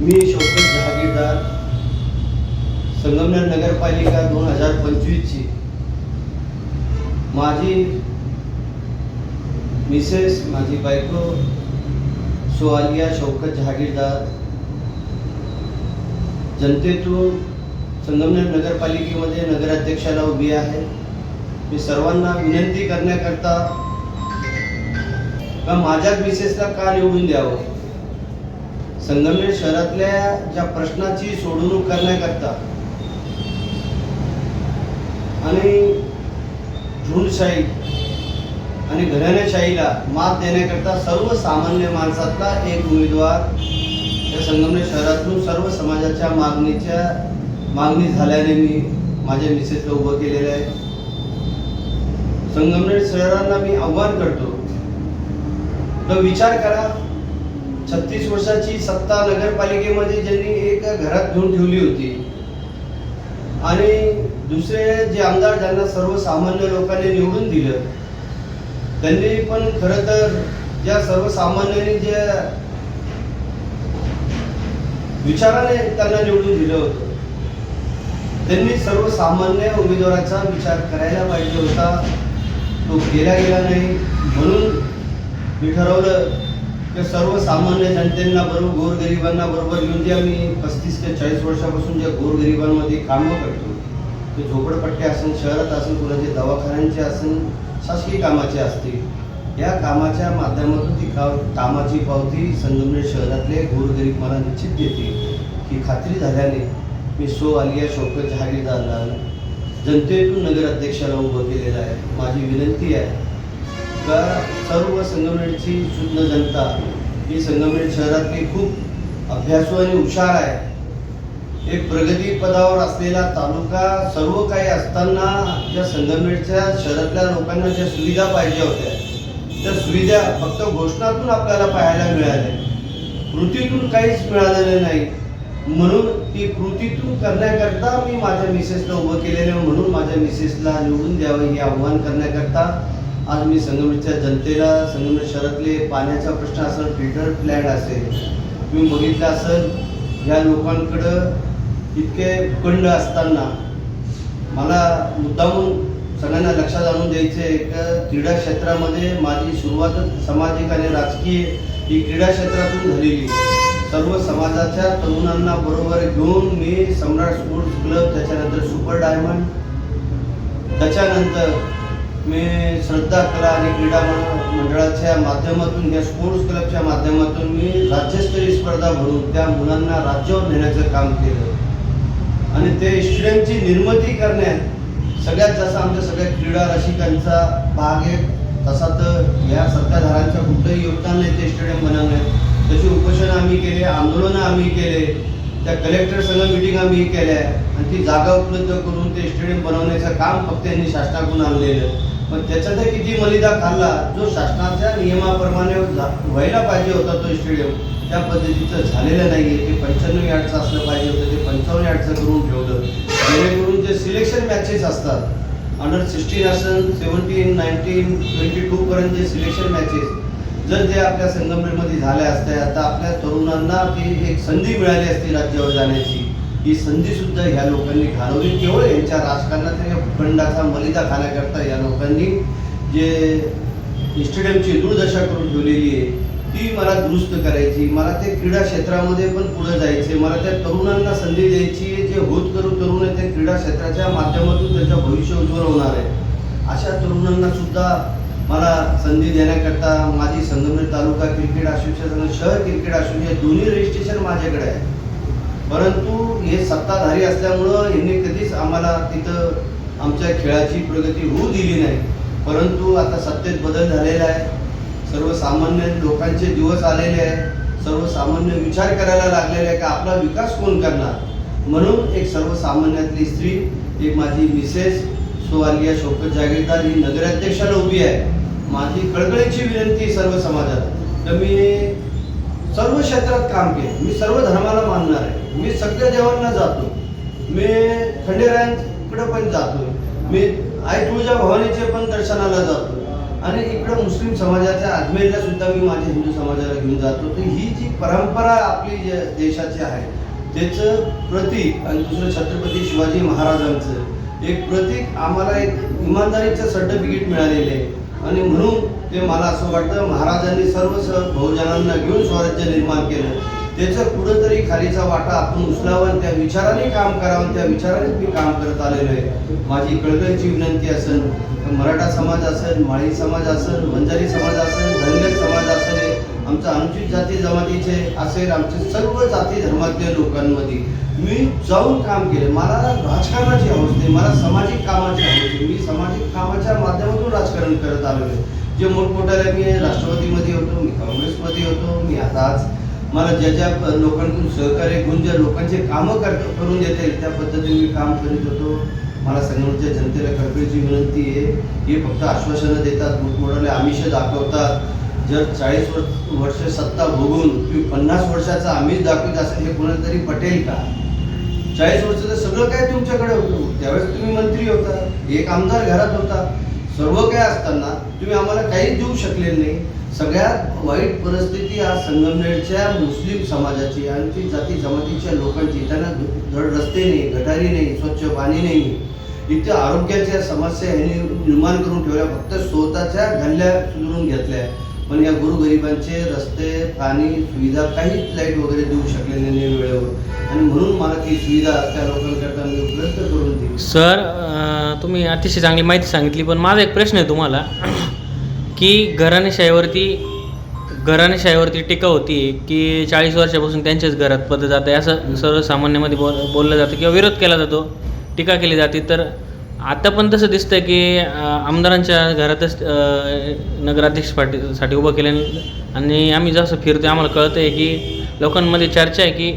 मी शौकत जहागीरदार संगमनेर नगरपालिका दोन हजार पंचवीसची. माझी मिसेस माझी बायको सुआलिया शौकत जहागीरदार जनतेतून संगमनेर नगरपालिकेमध्ये नगराध्यक्षाला उभी आहे. मी सर्वांना विनंती करण्याकरता माझ्याच माझ्या मिसेसला का निवडून द्यावं? संगमनेर शहरातल्या ज्या प्रश्नाची सोडवणूक करण्याकरता आणि झुंडशाही आणि घराण्याशाहीला मात देण्याकरता सर्वसामान्य माणसातला एक उमेदवार या संगमनेर शहरातून सर्व समाजाच्या मागणीच्या मागणी झाल्याने मी माझ्या मिसेसला उभं केलेलं आहे. संगमनेर शहरांना मी आव्हान करतो. तर विचार करा छत्तीस वर्षाची सत्ता नगरपालिकेमध्ये ज्यांनी एक घरात घेऊन ठेवली होती. आणि दुसरे जे आमदार ज्यांना सर्वसामान्य लोकांनी निवडून दिलं त्यांनी पण खरं तर ज्या सर्वसामान्यांनी जे विचाराने त्यांना निवडून दिलं होतं त्यांनी सर्वसामान्य उमेदवाराचा विचार करायला पाहिजे होता. तो केला गेला नाही. म्हणून मी ठरवलं की सर्वसामान्य जनतेंना बरोबर गोरगरिबांना बरोबर येऊन जे आम्ही पस्तीस ते चाळीस वर्षापासून ज्या गोरगरिबांमध्ये कामं करतो ते झोपडपट्टे असेल शहरात असेल कुणाचे दवाखान्यांचे असेल शासकीय कामाचे असतील या कामाच्या माध्यमातून ती का कामाची पावती संगमनेर शहरातले गोरगरीब मला निश्चित देतील ही खात्री झाल्याने मी सो आलिया शौकत जहागीरदारला जनतेतून नगराध्यक्षाला उभं केलेलं आहे. माझी विनंती आहे का सर्व संगमनेरची शुद्ध जनता ही संगमनेर शहरातली खूप अभ्यासू आणि हुशार आहे. एक प्रगतीपदावर असलेला तालुका सर्व काही असताना ज्या संगमनेरच्या शहरातल्या लोकांना ज्या सुविधा पाहिजे होत्या त्या सुविधा फक्त घोषणातून आपल्याला पाहायला मिळाल्या. कृतीतून काहीच मिळालेलं नाही. म्हणून ती कृतीतून करण्याकरता मी माझ्या मिसेसला उभं केलेलं म्हणून माझ्या मिसेसला निवडून द्यावं हे आव्हान करण्याकरता आज मी संगमेच्या जनतेला संगमेश शहरातले पाण्याचा प्रश्न असेल फिल्टर प्लॅन असेल तुम्ही बघितलं असेल या लोकांकडं इतके कंड असताना मला मुद्दामून सगळ्यांना लक्षात आणून द्यायचं आहे का क्रीडा क्षेत्रामध्ये माझी सुरुवातच सामाजिक आणि राजकीय ही क्रीडा क्षेत्रातून झालेली. सर्व समाजाच्या तरुणांना बरोबर घेऊन मी सम्राट स्पोर्ट्स क्लब त्याच्यानंतर सुपर डायमंड त्याच्यानंतर मी श्रद्धा कला आणि क्रीडा मंडळाच्या माध्यमातून या स्पोर्ट्स क्लबच्या माध्यमातून मी राज्यस्तरीय स्पर्धा भरून त्या मुलांना राज्यावर नेण्याचं काम केलं. आणि ते स्टेडियमची निर्मिती करण्यात सगळ्यात जास्त आमच्या सगळ्या क्रीडा रसिकांचा भाग आहे तसा तर या सत्ताधारांचं कुठलंही योगदान नाही ते स्टेडियम बनवण्यात. तशी उपोषणं आम्ही केले आंदोलनं आम्ही केले त्या कलेक्टर संघ मिटिंग आम्ही केल्या. आणि ती जागा उपलब्ध करून ते स्टेडियम बनवण्याचं काम फक्त यांनी शासनाकडून आणलेलं. पण त्याच्यात किती मलिदा खाल्ला जो शासनाच्या नियमाप्रमाणे व्हायला पाहिजे होता तो स्टेडियम त्या पद्धतीचं झालेलं नाही आहे ते पंच्याण्णव यार्डचं असलं पाहिजे होतं ते पंचावन्न यार्डचं करून ठेवलं. जेणेकरून जे सिलेक्शन मॅचेस असतात अंडर सिक्स्टीन असेल सेवन्टीन नाईन्टीन ट्वेंटी टूपर्यंत जे सिलेक्शन मॅचेस जर ते आपल्या संगमनेरमध्ये झाल्या असत्या आता आपल्या तरुणांना ती एक संधी मिळाली असती राज्यावर जाण्याची. ही संधी सुद्धा ह्या लोकांनी घालवली. केवळ यांच्या राजकारणात या मलिदा खाण्याकरता या लोकांनी जे स्टेडियमची दुर्दशा करून ठेवलेली आहे ती मला दुरुस्त करायची मला ते क्रीडा क्षेत्रामध्ये पण पुढे जायचे मला त्या तरुणांना संधी द्यायची आहे. जे होत करू तरुण आहे ते क्रीडा क्षेत्राच्या माध्यमातून त्यांचं भविष्य उज्ज्वल होणार आहे अशा तरुणांना सुद्धा मला संधी देण्याकरता माझी संगमनेर तालुका क्रिकेट असोसिएशन शहर क्रिकेट असोसिएशन दोन्ही रजिस्ट्रेशन माझ्याकडे आहे परंतु हे सत्ताधारी असल्यामुळं यांनी कधीच आम्हाला तिथं आमच्या खेळाची प्रगती होऊ दिली नाही. परंतु आता सत्तेत बदल झालेला आहे. सर्वसामान्य लोकांचे दिवस आलेले आहे सर्वसामान्य विचार करायला लागलेले आहे का आपला विकास कोण करणार? म्हणून एक सर्वसामान्यातली स्त्री एक माझी मिसेस सुवालिया शोकत जागीरदार ही नगराध्यक्षाला उभी आहे. माझी कळकळीची विनंती सर्व समाजात तर मी सर्व क्षेत्रात काम केले. मी सर्व धर्माला मानणार आहे. मी सगळ्या देवांना जातो. मी खंडेरायांकडे पण जातो मी आई तुळजा भवानीचे पण दर्शनाला जातो आणि इकडं मुस्लिम समाजाच्या अजमेरला सुद्धा मी माझ्या हिंदू समाजाला घेऊन जातो तर ही जी परंपरा आपली जे देशाची आहे त्याचं प्रतीक आणि दुसरं छत्रपती शिवाजी महाराजांचं एक प्रतीक आम्हाला एक इमानदारीचं सर्टिफिकेट मिळालेलं आहे. आणि म्हणून ते मला असं वाटतं महाराजांनी सर्व स बहुजनांना घेऊन स्वराज्य निर्माण केलं. त्याचं कुठंतरी खालीचा वाटा आपण उचलावा त्या विचाराने काम करावं त्या विचाराने मी काम करत आलेलो आहे. माझी कळकळीची विनंती असेल मराठा समाज असेल माळी समाज असेल वंजारी समाज असेल धनगर समाज असेल आमचा अनुचित जाती जमातीचे असेल आमचे सर्व जाती धर्मातल्या लोकांमध्ये मी जाऊन काम केले. मला राजकारणाची हौस नाही मला सामाजिक कामाची हौस मी सामाजिक कामाच्या माध्यमातून राजकारण करत आलेलो आहे. जे मोठमोठ्याला मी राष्ट्रवादीमध्ये होतो मी काँग्रेसमध्ये होतो मी आता आज मला ज्या ज्या लोकांकडून सहकार्य घेऊन ज्या लोकांचे कामं कर करून देता येईल त्या पद्धतीने मी काम करीत होतो. मला संगमच्या जनतेला कळकळीची विनंती आहे हे फक्त आश्वासनं देतात मोठमोठाले आमिष दाखवतात. जर चाळीस वर्ष वर्ष सत्ता भोगून तुम्ही पन्नास वर्षाचा आमिष दाखवित असेल हे कोणाला तरी पटेल का? चाळीस वर्षाचं सगळं काय तुमच्याकडे होतं? त्यावेळेस तुम्ही मंत्री होता एक आमदार घरात होता. सर्व काय असताना तुम्ही आम्हाला काहीच देऊ शकले नाही. सगळ्यात वाईट परिस्थिती आज संगमनेरच्या मुस्लिम समाजाची आणखी जाती जमातीच्या लोकांची. त्यांना धड रस्ते नाही गटारी नाही स्वच्छ पाणी नाही. इथे आरोग्याच्या समस्या ह्यांनी निर्माण करून ठेवल्या. फक्त स्वतःच्या गल्ल्या सुधारून घेतल्या. पण या गोरगरिबांचे रस्ते पाणी सुविधा काहीच लाइट वगैरे देऊ शकले नाही वेळेवर आणि म्हणून मला ती सुविधा त्या लोकांकरता मी उपलब्ध करून दिली. सर तुम्ही अतिशय चांगली माहिती सांगितली पण माझा एक प्रश्न आहे तुम्हाला. की घराणेशाहीवरती घराणेशाहीवरती टीका होती की चाळीस वर्षापासून त्यांच्याच घरात पद जात आहे. असं सर्वसामान्यामध्ये बोल बोललं जातं किंवा विरोध केला जातो टीका केली जाते. तर आता पण तसं दिसतं की आमदारांच्या घरातच नगराध्यक्षसाठी उभं केलं आणि आम्ही जसं फिरतो आम्हाला कळतं आहे की लोकांमध्ये चर्चा आहे की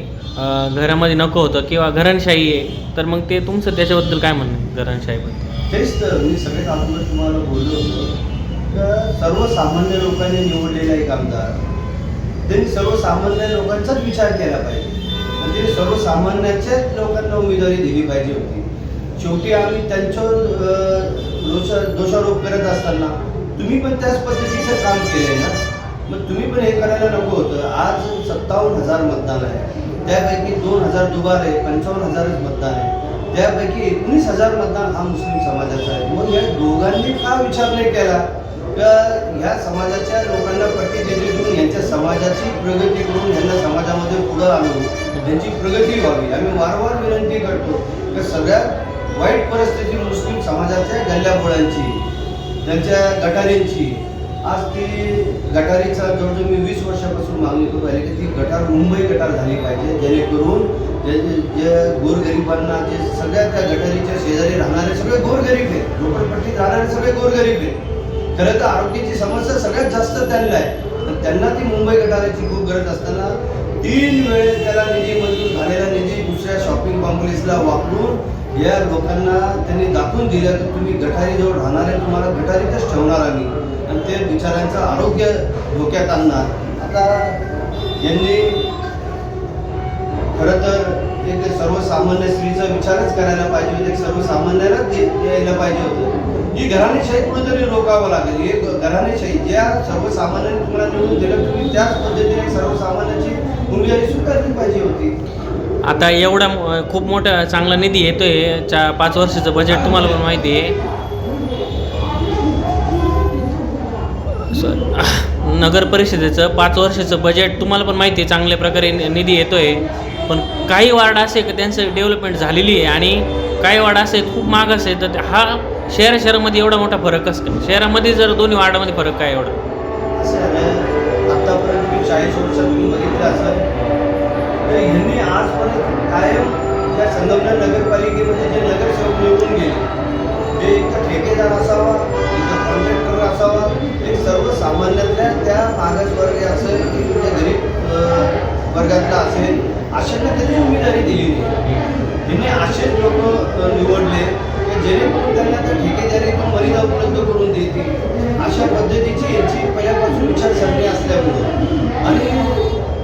घरामध्ये नको होतं किंवा घराणशाही आहे. तर मग ते तुमचं त्याच्याबद्दल काय म्हणणं घराणशाहीबद्दल? तेच तर मी सगळ्यात अगोदर तुम्हाला बोललो होतो. सर्वसामान्य लोकांनी निवडलेला एक आमदार. त्यांनी सर्वसामान्य लोकांचाच विचार केला पाहिजे. म्हणजे सर्वसामान्याच्याच लोकांना उमेदवारी दिली पाहिजे होती. शेवटी आम्ही त्यांच्यावर अं, दोषारोप करत असताना तुम्ही पण त्याच पद्धतीचं काम केलंय ना? मग तुम्ही पण हे करायला नको होतं. आज सत्तावन्न हजार मतदान आहे. त्यापैकी दोन हजार दुबार आहे पंचावन्न हजारच मतदान आहे. त्यापैकी एकोणीस हजार मतदान हा मुस्लिम समाजाचा आहे. मग या दोघांनी का विचार नाही केला? ह्या समाजाच्या लोकांना प्रतिनिधी देऊन यांच्या समाजाची प्रगती करून यांना समाजामध्ये पुढं आणून त्यांची प्रगती व्हावी. आम्ही वारंवार विनंती करतो की सगळ्यात वाईट परिस्थिती मुस्लिम समाजाच्या गल्ल्याबोळांची त्यांच्या गटारींची. आज ती गटारीचा जवळजवळ मी वीस वर्षापासून मागणी करू राहिली की ती गटार मुंबई गटार झाली पाहिजे जेणेकरून जे जे जे गोरगरिबांना जे सगळ्या त्या गटारीच्या शेजारी राहणारे सगळे गोरगरीब आहेत. झोपडपट्टीत राहणारे सगळे गोरगरीब आहेत. खरं तर आरोग्याची समस्या सगळ्यात जास्त त्यांना आहे. पण त्यांना ती मुंबई गटाराची खूप गरज असताना तीन वेळेस त्याला निधी मंजूर झालेला निधी दुसऱ्या शॉपिंग कॉम्प्लेक्सला वापरून या लोकांना त्यांनी दाखवून दिलं की तुम्ही गटारीजवळ राहणार आहे तुम्हाला गटारीतच ठेवणार आम्ही. आणि ते बिचाऱ्यांचं आरोग्य धोक्यात आणणार. आता यांनी खरं तर एक सर्वसामान्य स्त्रीचा विचारच करायला पाहिजे. होता एक सर्वसामान्याला ते यायला पाहिजे होतं. ही घराणेशाही कुठेतरी रोखावं लागेल. हे एक घराणेशाही ज्या सर्वसामान्यांनी तुम्हाला निवडून दिलं तुम्ही त्याच पद्धतीने सर्वसामान्याची भूमिका स्वीकारली पाहिजे होती. आता एवढा खूप मोठा चांगला निधी येतोय. चा पाच वर्षाचं बजेट तुम्हाला पण माहिती आहे. सर नगर परिषदेचं पाच वर्षाचं बजेट तुम्हाला पण माहिती आहे चांगल्या प्रकारे निधी येतो आहे पण काही वार्ड असे की त्यांचं डेव्हलपमेंट झालेली आहे आणि काही वार्ड असे खूप मागास आहे तर हा शहर शहरामध्ये एवढा मोठा फरक असतो शहरामध्ये जर दोन्ही वार्डामध्ये फरक काय एवढा? आतापर्यंत चाळीस तुम्ही बघितलं तर ह्यांनी आजपर्यंत कायम या संगमनेर नगरपालिकेमध्ये जे नगरसेवक निवडून गेले ते एक तर ठेकेदार असावा एक कॉन्ट्रॅक्टर असावा एक सर्वसामान्यातल्या त्या मागासवर्गीय असेल की गरीब वर्गातला असेल अशांना त्यांनी उमेदवारी दिली नाही. त्यांनी असेच लोक निवडले की जेणेकरून त्यांना त्या ठेकेदारीतून मर्यादा उपलब्ध करून देतील. अशा पद्धतीची यांची पहिल्यापासून विचारसरणी असल्यामुळं. आणि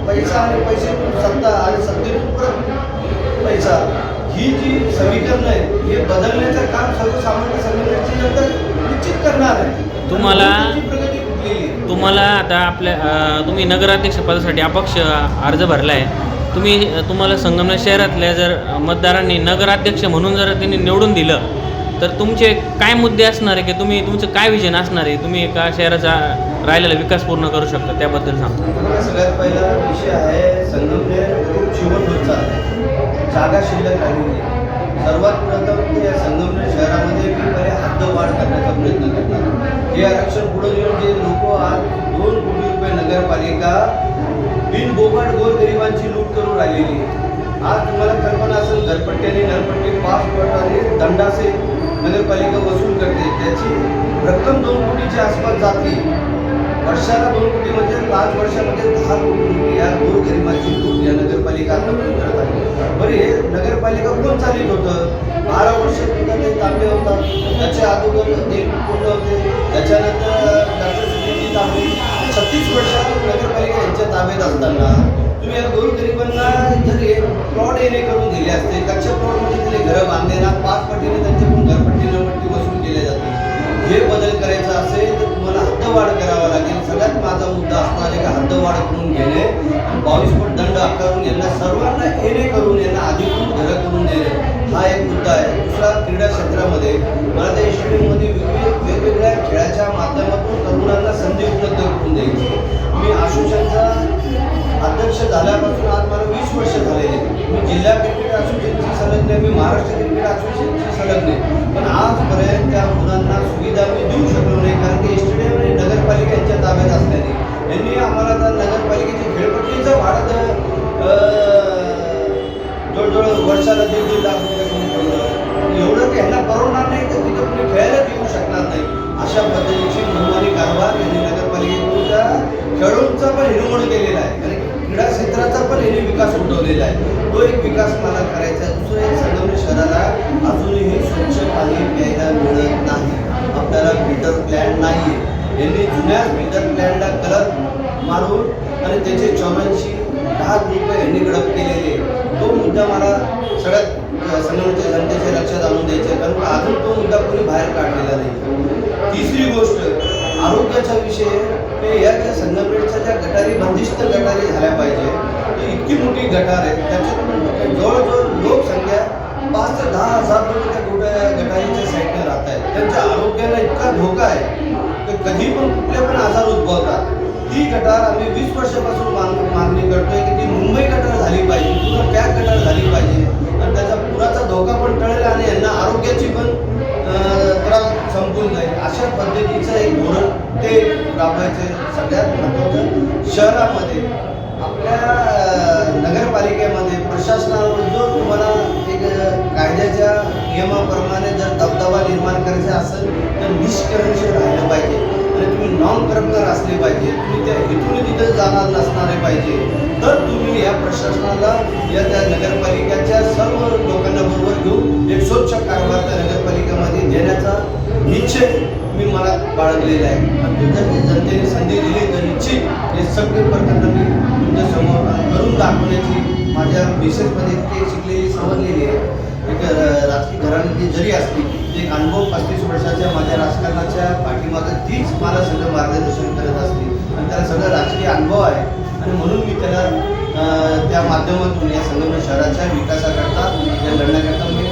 पैसा आणि पैसे सत्ता आणि सत्तेतून परत पैसा ही जी समीकरणं आहेत हे बदलण्याचं काम सर्वसामान्य संघटनेची जनता निश्चित करणार आहे तुम्हाला- आहे? तुम्हाला आता आपल्या तुम्ही नगराध्यक्ष पदासाठी अपक्ष अर्ज भरला आहे तुम्ही तुम्हाला संगमनेर शहरातल्या जर मतदारांनी नगराध्यक्ष म्हणून जर त्यांनी निवडून दिलं तर तुमचे काय मुद्दे असणार आहे की तुम्ही तुमचं काय विजन असणार आहे? तुम्ही एका शहराचा राहिलेला विकास पूर्ण करू शकता त्याबद्दल सांगा. सगळ्यात पहिला विषय आहे संगमनेर खूप जीवन होत जागा शिल्लक राहिली सर्वात प्रथम या संगमनेर शहरामध्ये मी पहिले हद्दवाढ करण्याचा प्रयत्न करणार हे आरक्षण पुढे घेऊन जे लोक आज दोन कोटी रुपये नगरपालिका बिनबोगट गोरगरिबांची लूट करून राहिलेली आहे. आज तुम्हाला कल्पना असेल घरपट्ट्याने नरपट्टे पाच पट दंडाचे नगरपालिका वसूल करते. त्याची रक्कम दोन कोटीच्या आसपास जाते. वर्षाला दोन कोटी म्हणजे पाच वर्षामध्ये दहा कोटी रुपये या गोरगरिबांची लूट या नगरपालिका आतापर्यंत करत आहे. बरं हे नगरपालिका कोण चालित होतं? बारा वर्ष सुद्धा ते तांबे होतात. त्याच्या अगोदर देव कोण होते. त्याच्यानंतर डॉक्टर तांबे छत्तीस वर्ष नगरपालिका यांच्या ताब्यात असताना तुम्ही या गोरगरिबांना जर हे प्लॉट येणे करून दिले असते कच्च्या प्लॉटमध्ये त्यांनी घरं बांधले ना पाच पटीने त्यांचे हद्दवाढ करावा लागेल. सगळ्यात माझा मुद्दा असणार आहे का हद्दवाढ करून घेणे बावीस फूट दंड आकारून यांना सर्वांना येणे करून यांना अधिकृत घरं करून देणे हा एक मुद्दा आहे. दुसरा क्रीडा क्षेत्रामध्ये मला त्या मध्ये वेगवेगळ्या खेळाच्या माध्यमातून तरुणांना संधी उपलब्ध करून द्यायची मी आशुषांचा अध्यक्ष झाल्यापासून आज मला वीस वर्ष झालेले मी जिल्हा क्रिकेट असोसिएशनची संलग्न मी महाराष्ट्र क्रिकेट असोसिएशनची संलग्न पण आजपर्यंत त्या यांनी जुन्या फिल्टर प्लॅनला कलर मारून आणि त्याचे चौऱ्याऐंशी दहा रुपये यांनी गडप केलेले. तो मुद्दा मला सगळ्यात अ, जनतेच्या लक्षात आणून द्यायचा आहे. कारण का? अजून तो मुद्दा कोणी बाहेर काढलेला नाही. तिसरी गोष्ट आरोग्याचा विषय ते या ज्या संगमनेरच्या ज्या गटारी बंदिस्त गटारी झाल्या पाहिजे. ती इतकी मोठी गटार आहे. त्याच्यातून जवळजवळ लोकसंख्या पाच ते दहा हजार लोक त्या गोट्या गटारीच्या साईडने राहत आहेत. त्यांच्या आरोग्याला इतका धोका आहे. कधी पण कुठले पण आजार उद्भवतात ती गटार आम्ही वीस वर्षापासून माग मागणी करतोय की ती मुंबई गटार झाली पाहिजे पूर्ण पॅक गटार झाली पाहिजे. आणि त्याचा पुराचा धोका पण टळेल आणि यांना आरोग्याची पण त्रास संपून जाईल. अशा पद्धतीचं एक धोरण ते राबवायचे सगळ्यात महत्त्वाचं. शहरामध्ये आपल्या नगरपालिकेमध्ये प्रशासनावर जो तुम्हाला एक कायद्याच्या नियमाप्रमाणे जर दबदबा निर्माण करायचा असेल तर निष्कर्ष नॉन असले पाहिजे तुम्ही त्या हेतूने तिथे जाणार नसणारे पाहिजे तर तुम्ही या प्रशासनाला या त्या नगरपालिकेच्या सर्व लोकांना बरोबर घेऊन एक स्वच्छ कारभार त्या नगरपालिकेमध्ये देण्याचा निश्चय मी मला बाळगलेला आहे. आणि जर जनतेने संधी दिली तर निश्चित हे सगळे प्रकरण मी तुमच्यासमोर करून दाखवण्याची माझ्या विशेषमध्ये ते शिकलेली समजलेली आहे. राजकीय घराण्यातली जरी असली एक अनुभव पस्तीस वर्षाच्या माझ्या राजकारणाच्या पाठीमागं तीच मला सगळं मार्गदर्शन करत असते आणि त्याला सगळं राजकीय अनुभव आहे. आणि म्हणून मी त्याला त्या माध्यमातून या संगम शहराच्या विकासाकरता या लढण्याकरता मी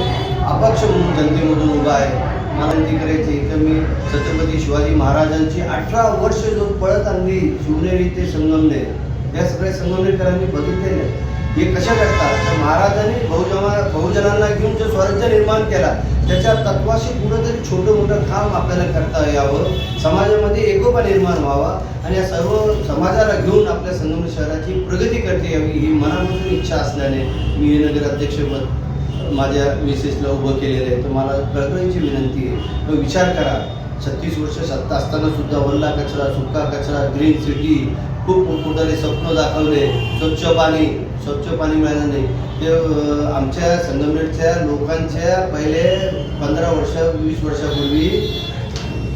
अपक्ष म्हणून जनतेमधून उभा आहे. मला ती करायची तर मी छत्रपती शिवाजी महाराजांची अठरा वर्ष जो पळत आणली शिवनेरी ते संगमनेर या सगळ्या संगमनेरकरांनी बघितलेलं हे कशा करतात? तर महाराजांनी बहुजना बहुजनांना घेऊन जो स्वराज्य निर्माण केला त्याच्या तत्वाशी कुठंतरी छोटं मोठं काम आपल्याला करता यावं. समाजामध्ये एकोपा निर्माण व्हावा आणि या सर्व समाजाला घेऊन आपल्या संगम शहराची प्रगती करता यावी ही मनामधून इच्छा असल्याने मी हे नगराध्यक्षपद माझ्या मिसेसला उभं केलेलं आहे. तर मला कळकळीची विनंती आहे. विचार करा. छत्तीस वर्ष सत्ता असताना सुद्धा वल्ला कचरा सुका कचरा ग्रीन सिटी खूप मोठमोठाले स्वप्न दाखवले. स्वच्छ पाणी स्वच्छ पाणी मिळालं नाही. ते आमच्या संगमनेरच्या लोकांच्या पहिले पंधरा वर्ष वीस वर्षापूर्वी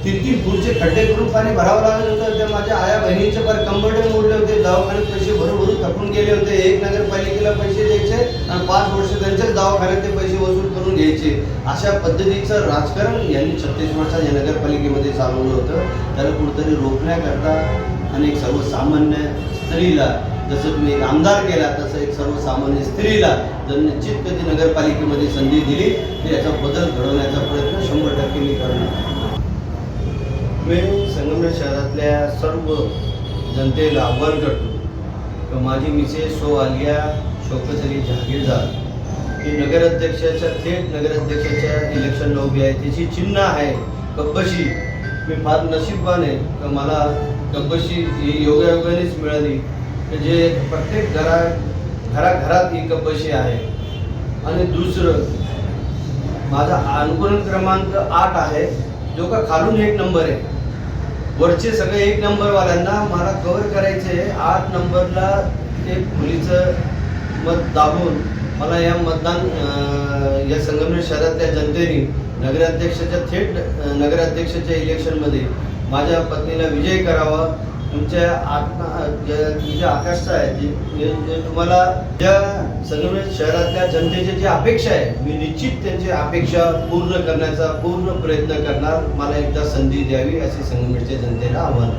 किती तीन खड्डे करून पाणी भरावं लागत होतं. त्या माझ्या आया बहिणीचे फार कंबरडे मोडले होते. दवाखान्यात पैसे भरून भरू थकून गेले होते. एक नगरपालिकेला पैसे द्यायचे आणि पाच वर्ष त्यांच्याच दवाखान्यात ते पैसे वसूल करून घ्यायचे. अशा पद्धतीचं राजकारण यांनी छत्तीस वर्षात या नगरपालिकेमध्ये चालवलं होतं. त्याला कुठंतरी रोखण्याकरता आणि एक सर्वसामान्य स्त्रीला जसं तुम्ही एक आमदार केला तसं एक सर्वसामान्य स्त्रीला जर निश्चित कधी नगरपालिकेमध्ये संधी दिली तर याचा बदल घडवण्याचा प्रयत्न शंभर टक्के मी करणार मी संगमनेर शहरातल्या सर्व जनतेला आव्हान करतो की माझी मिसेस सो आलिया शोकचरी जहागीरदार ही नगराध्यक्षाच्या थेट नगराध्यक्षाच्या इलेक्शनला उभी आहे त्याची चिन्ह आहे कब्बशी. मी फार नशीबवान आहे की मला कब्बशी ही योगायोगानेच मिळाली. की जे प्रत्येक घरा घराघरात ही कपशी आहे. आणि दुसरं माझा अनुकरण क्रमांक आठ आहे जो का खालून एक नंबर आहे. वरचे सगळे एक नंबरवाल्यांना मला कवर करायचे आठ नंबरला ते मुलीचं मत दाबून मला या मतदान या संगमनेर शहरातल्या जनतेने नगराध्यक्षाच्या थेट नगराध्यक्षाच्या इलेक्शनमध्ये माझ्या पत्नीला विजय करावा तुमच्या आत्मा तुमच्या आकाशचा आहे जे- तुम्हाला ज्या संगमनेर शहरातल्या जनतेची जी अपेक्षा आहे मी निश्चित त्यांची अपेक्षा पूर्ण करण्याचा पूर्ण प्रयत्न करणार मला एकदा संधी द्यावी असे संगमनेरच्या जनतेला आव्हान